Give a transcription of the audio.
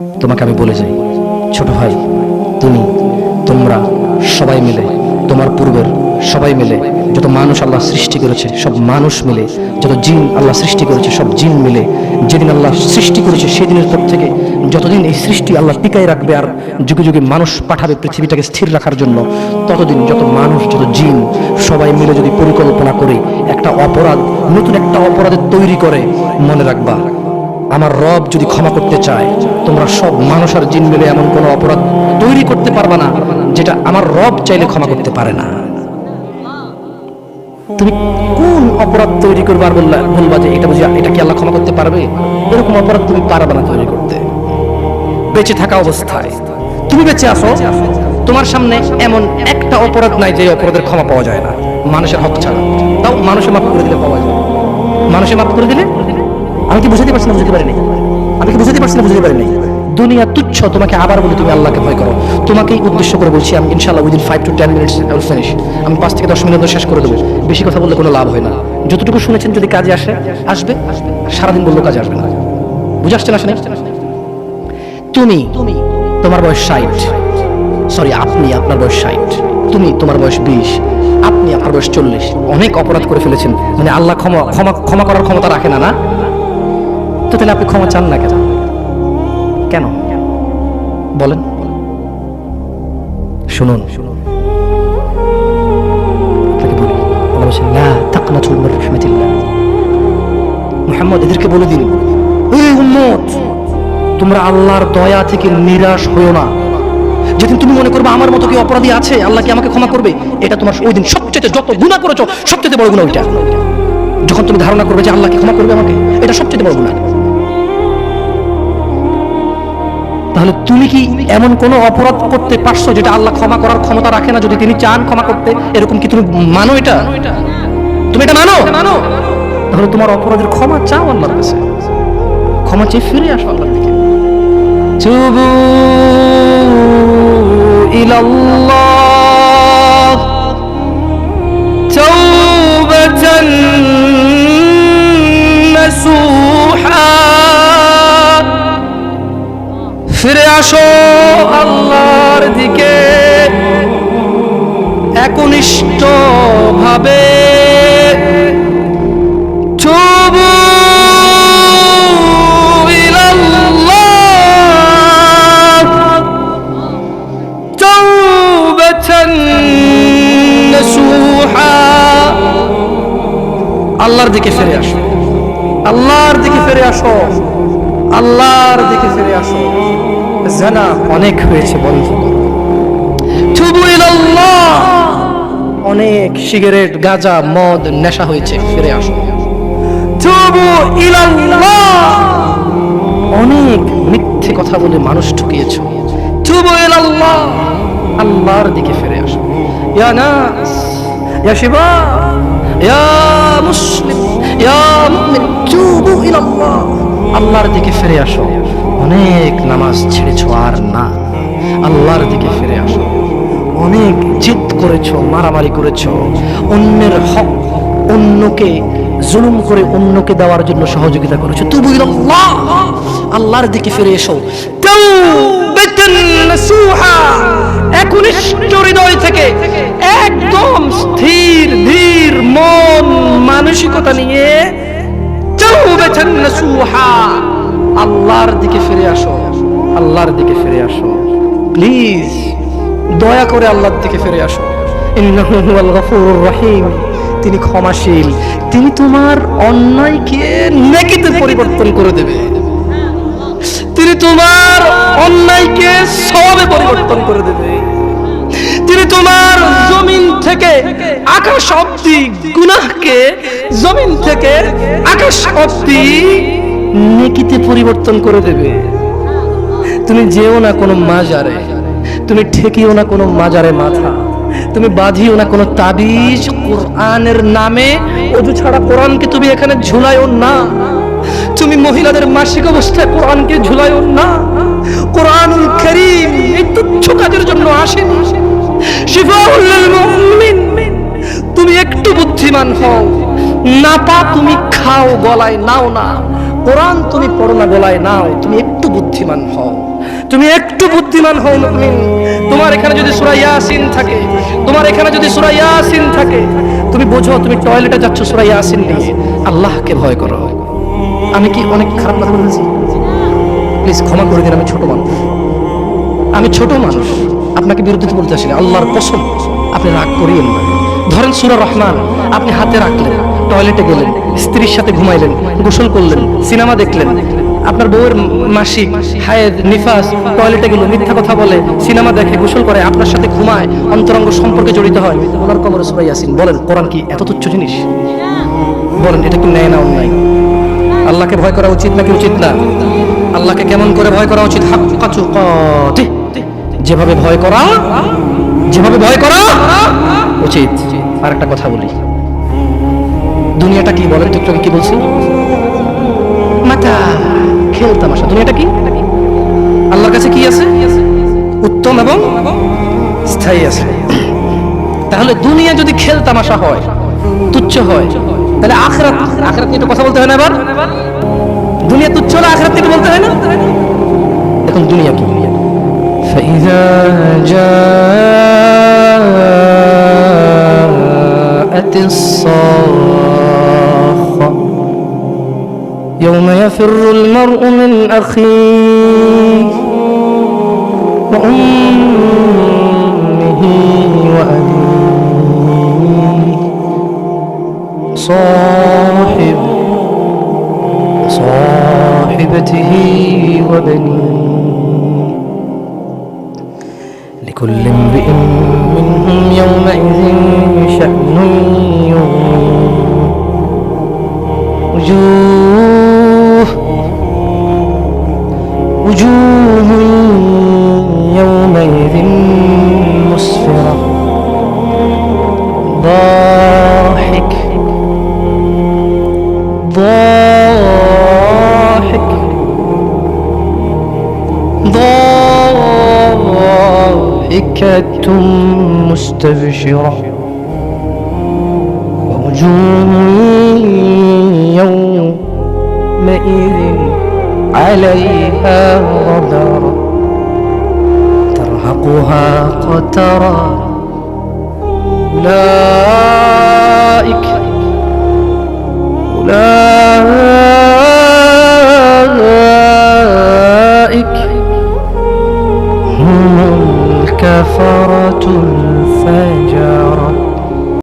তোমাকে আমি বলে যাই, ছোট ভাই, তুমি, তোমরা সবাই মিলে, তোমার পূর্বের সবাই মিলে, যত মানুষ আল্লাহ সৃষ্টি করেছে, সব মানুষ মিলে, যত জিন আল্লাহ সৃষ্টি করেছে, সব জিন মিলে, যেদিন আল্লাহ সৃষ্টি করেছে সেদিনের পর থেকে যতদিন এই সৃষ্টি আল্লাহ টিকায় রাখবে আর যুগে যুগে মানুষ পাঠাবে পৃথিবীটাকে স্থির রাখার জন্য, ততদিন যত মানুষ, যত জিন সবাই মিলে যদি পরিকল্পনা করে একটা অপরাধ, নতুন একটা অপরাধের তৈরি করে, মনে রাখবা আমার রব যদি ক্ষমা করতে চায়, তোমরা সব মানুষ আর জিন মিলে এমন কোনো অপরাধ তৈরি করতে পারবা না, যেটা আমার রব চাইলে ক্ষমা করতে পারে না। তুমি কোন অপরাধ তৈরি করবে আর বলবা যে এটা বুঝি, এটা কি আল্লাহ ক্ষমা করতে পারবে? এরকম অপরাধ তুমি পারবে না তৈরি করতে। বেঁচে থাকা অবস্থায়। তুমি বেঁচে আসো তোমার সামনে এমন একটা অপরাধ নাই যে অপরাধের ক্ষমা পাওয়া যায় না। মানুষের হক ছাড়া। তাও মানুষের মাফ করে দিলে পাওয়া যায়। মানুষের মাফ করে দিলে আমি কি বুঝাতে পারছি না বুঝতে পারিনি? আমি কি বুঝাতে পারছি না বুঝতে পারিনি? দুনিয়া তুচ্ছ, তোমাকে আবার বলি তুমি আল্লাহকে ভয় করো। তোমাকেই উদ্দেশ্য করে বলছি আমি ইনশাআল্লাহ within five to ten minutes I will finish আমি পাঁচ থেকে দশ মিনিট শেষ করে দেবো। বেশি কথা বললে কোনো লাভ হয় না। যতটুকু শুনেছেন যদি কাজে আসে, আসবে। সারাদিন বললেও কাজে আসবে না। বুঝে আসছে না তুমি তোমার বয়স ষাট। সরি আপনি আপনার বয়স ষাট। তুমি তোমার বয়স বিশ। আপনি আপনার বয়স চল্লিশ। অনেক অপরাধ করে ফেলেছেন। মানে আল্লাহ ক্ষমা ক্ষমা ক্ষমা করার ক্ষমতা রাখে না না? তো তাহলে আপনি ক্ষমা চান না কেন? কেন? বলেন। শুনুন। এদেরকে বলে দিন তোমরা আল্লাহর দয়া থেকে নিরাশ হইও না। যেদিন তুমি মনে করবে আমার মতো কি অপরাধী আছে, আল্লাহ কি আমাকে ক্ষমা করবে? এটা তোমার ওই দিন সবচেয়ে যত গুণা করেছ সবচেয়ে বড় গুণা ওইটা। যখন তুমি ধারণা করবে যে আল্লাহ কি ক্ষমা করবে আমাকে, এটা সবচেয়ে বড় গুণা তাহলে তুমি কি এমন কোনো অপরাধ করতে পারছ যেটা আল্লাহ ক্ষমা করার ক্ষমতা রাখে না? যদি তিনি চান ক্ষমা করতে এরকম কি তুমি মানো এটা? তুমি এটা মানো। মানো? তাহলে তোমার অপরাধের ক্ষমা চাও আল্লাহর কাছে। ক্ষমা চেয়ে ফিরে আসো আল্লাহর দিকে। চুবু ইলাল্লাহ। একনিষ্ঠ ভাবে তুবু ইলাল্লাহ তাওবাতান আল্লাহর দিকে ফিরে আসো। আল্লাহর দিকে ফিরে আসো। আল্লাহর দিকে ফিরে আসো। জানা অনেক হয়েছে বন্ধ। তুবু ইলাল্লাহ অনেক সিগারেট, গাঁজা, মদ, নেশা হয়েছে। ফিরে আসো। অনেক মিথ্যে কথা বলে মানুষ ঠকিয়েছো। আল্লাহর দিকে ফিরে আসো। ইয়া নাস, ইয়া শিবাব ইয়া মুসলিম, ইয়া মুমিন, তুবু ইলাল্লাহ! আল্লাহর দিকে ফিরে আসো। অনেক নামাজ ছেড়েছো আর না। আল্লাহর দিকে ফিরে আসো। অনেক জিদ করেছ, মারামারি করেছ। অন্যের হক অন্যকে জুলুম করে অন্যকে দেওয়ার জন্য সহযোগিতা করেছ। তুবু আল্লাহর দিকে ফিরে এসো। একনিষ্ঠ হৃদয় থেকে একদম স্থির, ধীর, মন, মানসিকতা নিয়ে আল্লাহর দিকে ফিরে আসো, আল্লাহর দিকে ফিরে আসো। প্লিজ। দয়া করে আল্লাহর দিকে ফিরে আসো। রহিম। তিনি ক্ষমাশীল। তিনি তোমার অন্যায়কে নেকিতে পরিবর্তন করে দেবে। তিনি তোমার অন্যায়কে সবে পরিবর্তন করে দেবে। তিনি তোমার জমিন থেকে আকাশ অব্দি গুনাহকে জমিন থেকে আকাশ অব্দি নেকিতে পরিবর্তন করে দেবে। তুমি যেও না কোনো মাজারে। তুমি ঠেকিও না কোনো মাজারে মাথা। তুমি বাঁধিও না কোনো তাবিজ কোরআনের নামে। অজু ছাড়া কোরআনকে তুমি এখানে ঝুলাইও না। তুমি মহিলাদের মাসিক অবস্থায় কোরআনকে ঝুলাইও না। কোরআনুল করিম এই তুচ্ছ কাজের জন্য আসেনি। তুমি একটু বুদ্ধিমান হও। না পা তুমি খাও গলায় নাও না। কোরআন তুমি পড়ো না গলায় নাও, তুমি একটু বুদ্ধিমান হও। তুমি একটু বুদ্ধিমান হও মুমিন তোমার এখানে যদি সূরা ইয়াসিন থাকে, তোমার এখানে যদি সূরা ইয়াসিন থাকে, তুমি বোঝো তুমি টয়লেটে যাচ্ছ সূরা ইয়াসিন নিয়ে। আল্লাহকে ভয় করো। আমি কি অনেক খারাপ কথা বলেছি? প্লিজ ক্ষমা করে দিন, আমি ছোট মানুষ। আমি ছোট মানুষ, আপনাকে বিরুদ্ধে বলতে আসিনি। আল্লাহর কসম, আপনি রাগ করিয়েন না। ধরেন সুরা রহমান, আপনি হাতে রাখলেন, টয়লেটে গেলেন, স্ত্রীর সাথে ঘুমাইলেন, গোসল করলেন, সিনেমা দেখলেন আপনার বউয়ের মাসিক হায়েদ নিফাস টয়লেটে গেল মিথ্যা কথা বলে, সিনেমা দেখে গোসল করে, আপনার সাথে ঘুমায়, অন্তরঙ্গ সম্পর্কে জড়িত হয়। ওনার কবরে সুরাই আসিন বলেন, কোরআন কি এত তুচ্ছ জিনিস? বলেন, এটা কি নেয় না অন্যায়। আল্লাহকে ভয় করা উচিত নাকি উচিত না? আল্লাহকে কেমন করে ভয় করা উচিত। যেভাবে ভয় করা, যেভাবে ভয় করা উচিত। আর একটা কথা বলি। দুনিয়াটা কি বলেন? ঠিক কি বলছি? মাথা খেল তামাশা দুনিয়াটা কি আল্লাহর কাছে কি আছে উত্তম এবং স্থায়ী আছে তাহলে দুনিয়া যদি খেল তামাশা হয় তুচ্ছ হয় তাহলে আখরাত আখরাত নিয়ে একটু কথা বলতে হয় না এবার দুনিয়া তুচ্ছ হলে আখরাত নিয়ে একটু বলতে হয় না এখন দুনিয়া কি فإذا جاءت الصاخة يوم يفر المرء من أخيه وأمه وأبيه. صاحب صاحبته وبنيه. لكل امرئ منهم يومئذ شأن ضاحكة مستبشرة. ووجوه يومئذ عليها غبرة ترهقها قترة. أولئك